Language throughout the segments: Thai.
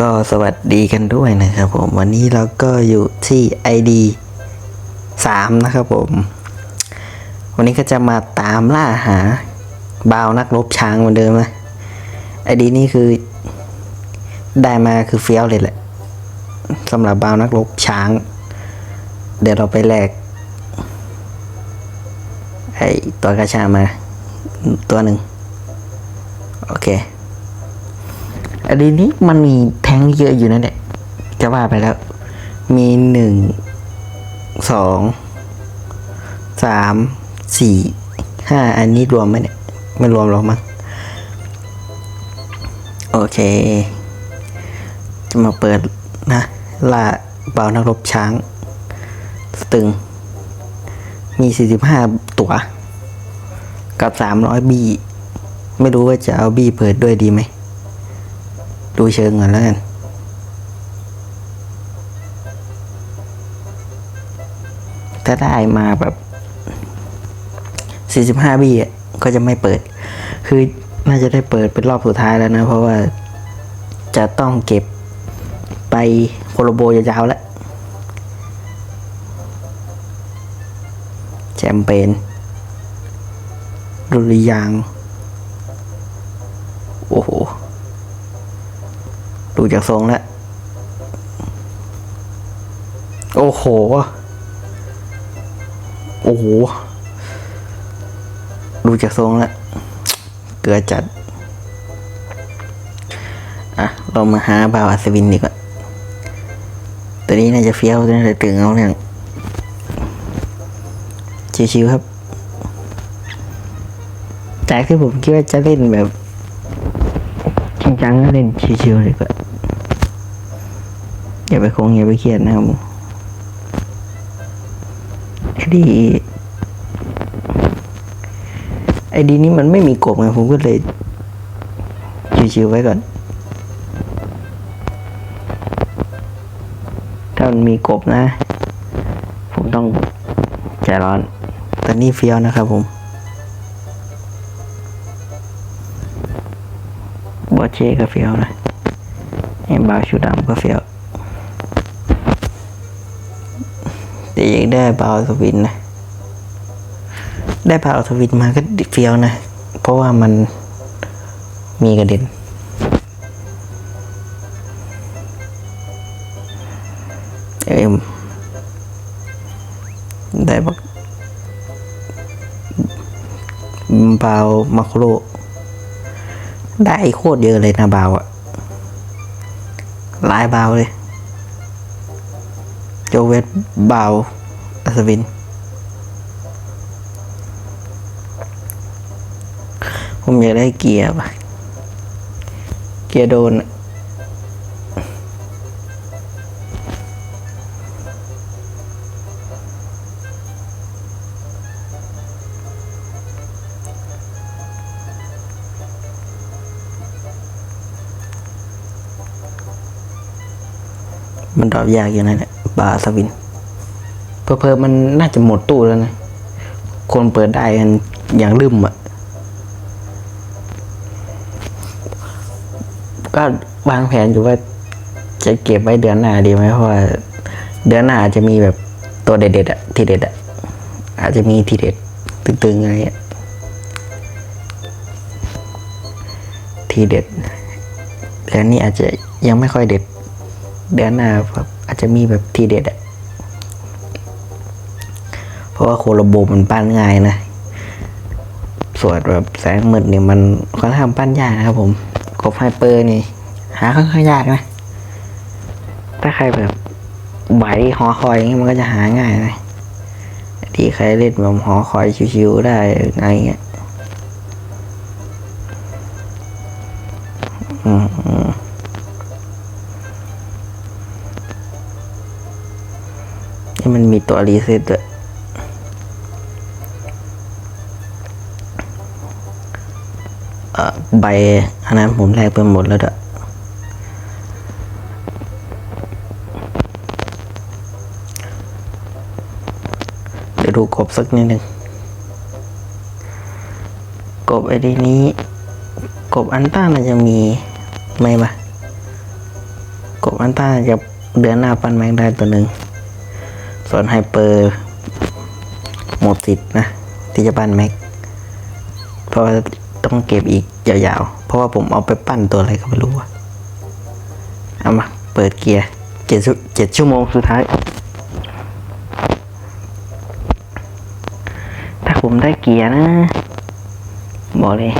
ก็สวัสดีกันด้วยนะครับผมวันนี้เราก็อยู่ที่ ID 3 นะครับผม วันนี้ก็จะมาตามล่าหาบาวนักรบช้างเหมือนเดิมนะ ID นี้คือได้มาคือเฟี้ยวเลยแหละสำหรับบาวนักรบช้าง เดี๋ยวเราไปแลกไอตัวกระชามาตัวหนึ่งโอเค อันนี้มันมีแท้งเยอะอยู่นั่นแหละจะว่าไปแล้ว มีหนึ่งสองสามสี่ห้าอันนี้รวมไหมเนี่ยไม่รวมหรอกมั้งโอเค จะมาเปิดนะล่าเบานักรบช้าง สตึง มีสี่สิบห้าตัว กับสามร้อยบี ไม่รู้ว่าจะเอาบีเปิดด้วยดีไหม ดูเชิงก่อนแล้วกันถ้าได้มาแบบ 45บีอะก็จะไม่เปิด คือน่าจะได้เปิดเป็นรอบสุดท้ายแล้วนะ เพราะว่าจะต้องเก็บไปโคโลโบยาวๆแล้วแชมเปญดุริยาง โอ้โห ดูจากทรงแล้ว โอ้โห โอ้โห ดูจากทรงแล้ว เกลือจัด อะ เรามาหาบาวอัศวินดีกว่า ตัวนี้น่าจะเฟี้ยวน่าจะตึงเอาเนี่ยชิวๆครับ จากที่ผมคิดว่าจะเล่นแบบจริงจังก็เล่นชิวๆเลยก็ อย่าไปคงอย่าไปเครียดนะครับไอ้ดีไอ้ดีนี้มันไม่มีกบไงผมก็เลยชิวๆไว้ก่อน ถ้ามันมีกบนะ ผมต้องใจร้อน แต่นี่เฟี้ยวนะครับผมบอเช่ก็เฟี้ยวนะไอ้บาวชูดำก็เฟี้ยว แต่อยากได้บาสวินนะ ได้บาสวินมาก็เฟี้ยวนะ เพราะว่ามันมีกระเด็นเอ็มได้บักบาวมาโครได้โคตรเยอะเลยนะบาวอะหลายบาวเลย โจเวตบาวอัศวิน ผมอยากได้เกียร์ปะเกียร์โดนมันดรอปยากอยู่นั่นแหละ บาสวินเพอเพอๆมันน่าจะหมดตู้แล้วนะ คนเปิดได้กันอย่างลืมอะก็วางแผนอยู่ว่าจะเก็บไว้เดือนหน้าดีไหมเพราะว่าเดือนหน้าอาจจะมีแบบตัวเด็ดๆอะทีเด็ดอะอาจจะมีทีเด็ดตึงๆอะไรอะทีเด็ดเดือนนี้อาจจะยังไม่ค่อยเด็ดเดือนหน้าแบบ อาจจะมีแบบทีเด็ดอะเพราะว่าโคโลโบมันปั้นง่ายนะ ส่วนแบบแสงมืดเนี่ยมันค่อนข้างปั้นยากนะครับผมกบไฮเปอร์นี่ หาค่อนข้างยากนะ ถ้าใครแบบไหวหอคอยอย่างเงี้ยมันก็จะหาง่ายนะที่ใครเล่นแบบหอคอยชิวๆได้อะไรเงี้ย อืม อืมนี่มันมีตัวรีเซ็ตด้วยใบอันนั้นผมแลกไปหมดแล้วเด้อเดี๋ยวดูกบสักนิดหนึ่งกบไอ้ดีนี้ กบอันต้ามันจะมีไหมปะกบอันต้าจะเดือนหน้าปั้นแม็กได้ตัวหนึ่ง ส่วนไฮเปอร์หมดสิทธิ์นะ ที่จะปั้นแม็ก เพราะว่าต้องเก็บอีกยาวๆ เพราะว่าผมเอาไปปั้นตัวอะไรก็ไม่รู้อะเอามา เปิดเกียร์เจ็ดชั่วเจ็ดชั่วโมงสุดท้าย ถ้าผมได้เกียร์นะ บอกเลย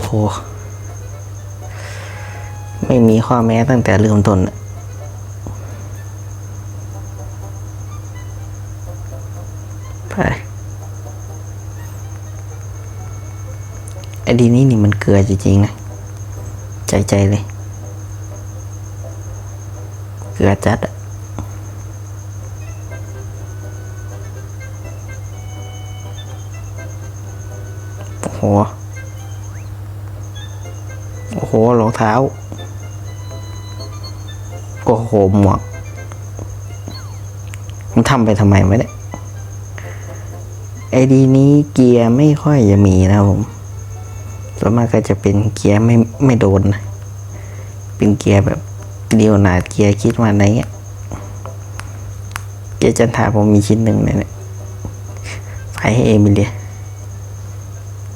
อ้โห ไม่มีข้อแม้ตั้งแต่เริ่มต้นไปไอ้ดีนี้นี่มันเกลือจริงๆนะ ใจใจเลย เกลือจัดอะโอ้โห โอ้โหรองเท้าโอ้โหหมวกมันทำไปทำไมไม่ได้ไอดีนี้เกียร์ไม่ค่อยจะมีนะผมส่วนมากก็จะเป็นเกียร์ไม่ไม่โดนนะเป็นเกียร์แบบเดียวหนาเกียร์คิดว่าไหนเงี้ยเกียร์จันทาผมมีชิ้นหนึ่งเนี่ยเนี่ยใส่ให้เอมิเลีย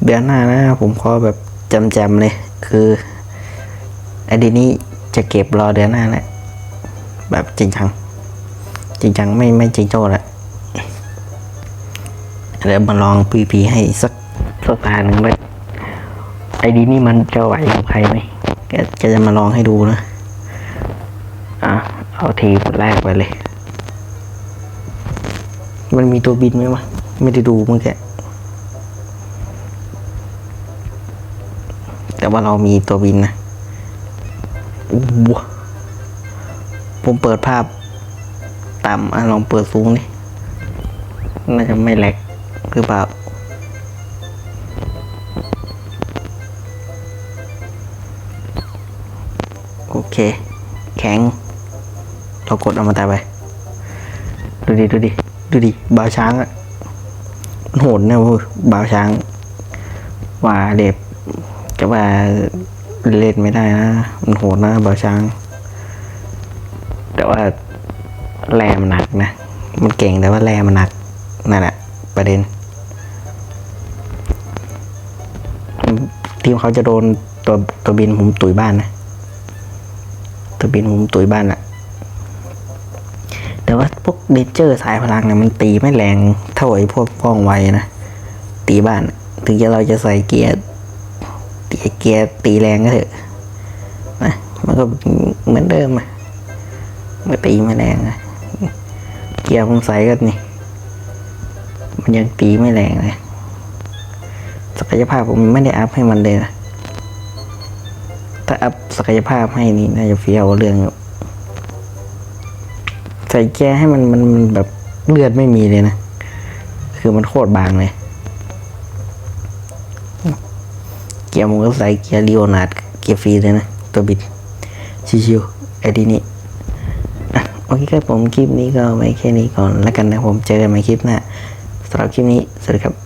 เดือนหน้านะผมขอแบบจำๆเลย คือไอดีนี้จะเก็บรอเดือนหน้าแหละแบบจริงจัง จริงจังไม่ไม่จริงโจ้ละเดี๋ยวมาลองพีพีให้สักสักตาหนึ่งเลยไอดีนี้มันจะไหวกับใครไหมแกแกจะมาลองให้ดูนะ อะ เอาทีแรกไปเลย มันมีตัวบินไหมวะ ไม่ได้ดูเมื่อกี้ แต่ว่าเรามีตัวบินนะผมเปิดภาพต่ำอะลองเปิดสูงดิน่าจะไม่แหลกหรือเปล่าโอเค แข็ง เรากดเอามาตายไป ดูดิ ดูดิ ดูดิ บาวช้างอะมันโหดนะเว้ยบาวช้าง ว่าเด็บ จะว่าเล่นไม่ได้นะ มันโหดนะบาวช้าง แต่ว่าแรมันหนักนะ มันเก่งแต่ว่าแรมันหนัก นั่นแหละประเด็น ทีมเขาจะโดนตัวตัวบินผมตุยบ้านนะ ตัวบินผมตุยบ้านอะแต่ว่าพวกเดเจอร์สายพลังเนี่ยมันตีไม่แรงเท่าไอ้พวกป้องไวนะ ตีบ้าน ถึงจะเราจะใส่เกียร์ เกียร์ตีแรงก็เถอะนะมันก็เหมือนเดิมอะมันตีไม่แรงอะเกียร์ผมใส่ก็นี่ มันยังตีไม่แรงเลยศักยภาพผมไม่ได้อัพให้มันเลยนะถ้าอัพศักยภาพให้นี่น่าจะเฟี้ยวเรื่องอยู่ใส่แกให้มันมันมันแบบเลือดไม่มีเลยนะ คือมันโคตรบางเลย เกียร์มันก็ใส่เกียร์ลีโอนาร์ดเกียร์ฟรีเลยนะ ตัวบิด ชิวๆไอ้ทีนี้อ่โอเคครับผมคลิปนี้ก็ไว้แค่นี้ก่อนแล้วกันนะผมเจอกันใหม่คลิปหน้าสำหรับคลิปนี้ สวัสดีครับ